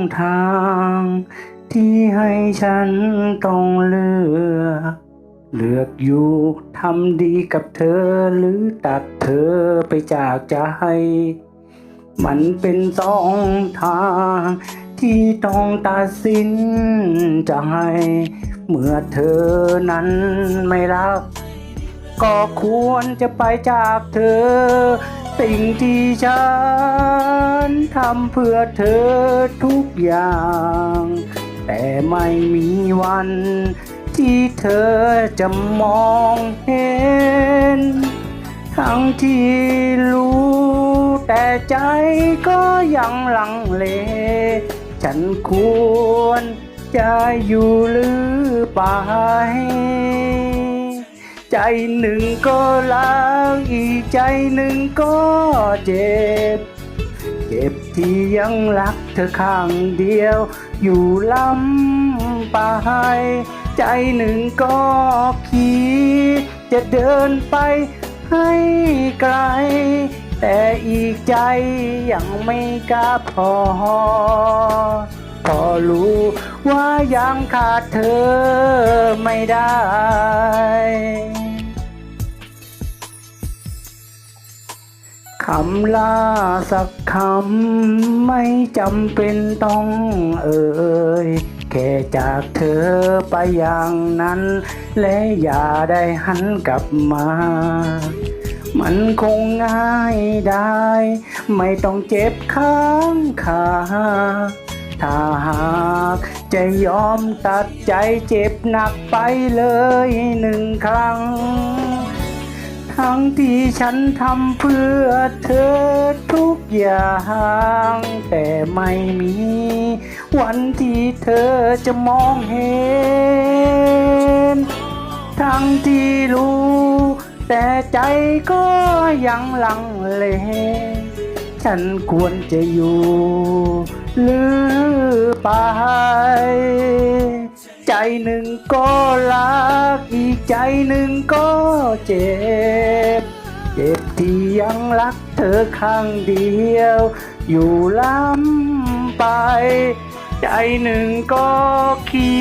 ทางสองทาง ที่ให้ฉันต้องเลือกเลือกอยู่ทำดีกับเธอหรือตัดเธอไปจากใจ มันเป็นสองทาง ที่ต้องตัดสินใจเมื่อเธอนั้นไม่รัก ก็ควรจะไปจากเธอ สิ่งที่ฉันำเพื่อเธอทุกอย่าง แต่ไม่มีวัน ที่เธอจะมองเห็น ทั้งที่รู้ แต่ใจก็ยังลังเล ฉันควรจะอยู่หรือไปใจหนึ่งก็รักอีกใจหนึ่งก็เจ็บ จ็บที่ยังรักเธอข้างเดียว อยู่ลำไป ใจหนึ่งก็คิดจะเดินไปให้ไกล แต่อีกใจยังไม่กล้าพอ พอรู้ว่ายังขาดเธอไม่ได้ คำลาสักคำไม่จำเป็นต้องเอ่ยแค่จากเธอไปอย่างนั้น และอย่าได้หันกลับมา มันคงง่ายได้ ไม่ต้องเจ็บข้างขาถ้าหากจะยอมตัดใจเจ็บหนักไปเลยหนึ่งครั้ง ทั้งที่ฉันทำเพื่อเธอทุกอย่าง แต่ไม่มี วันที่เธอจะมองเห็น ทั้งที่รู้ แต่ใจก็ยังลังเล ฉันควรจะอยู่ หรือไป ใจหนึ่งก็รัก อีกใจหนึ่งก็เจ็บ เจ็บที่ยังรักเธอข้างเดียว อยู่ล้ำไป ใจหนึ่งก็คิ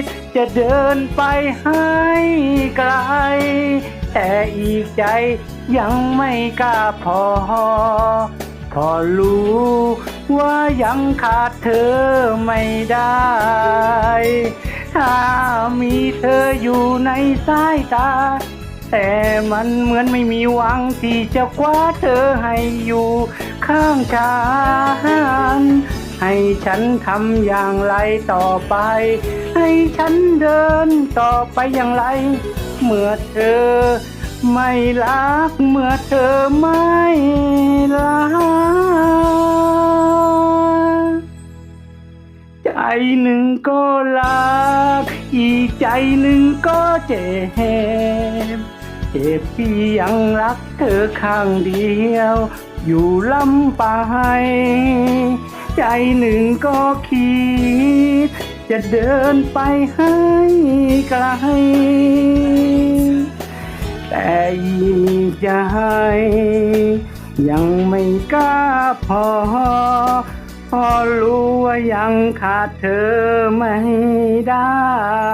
ด จะเดินไปให้ไกล แต่อีกใจยังไม่กล้าพอ พอรู้ว่ายังขาดเธอไม่ได้ ถ้ามีเธออยู่ในสายตา แต่มันเหมือนไม่มีหวังที่จะคว้าเธอให้อยู่ข้างฉันให้ฉันทำอย่างไรต่อไป ให้ฉันเดินต่อไปอย่างไร เมื่อเธอไม่รัก เมื่อเธอไม่รัก หนึ่งก็รัก อีกใจหนึ่งก็เจ็บ เจ็บที่ยังรักเธอข้างเดียว อยู่ลำไปใจหนึ่งก็คิด จะเดินไปให้ไกล แต่อีกใจ ยังไม่กล้าพอ รู้ว่ายังขาดเธอไม่ได้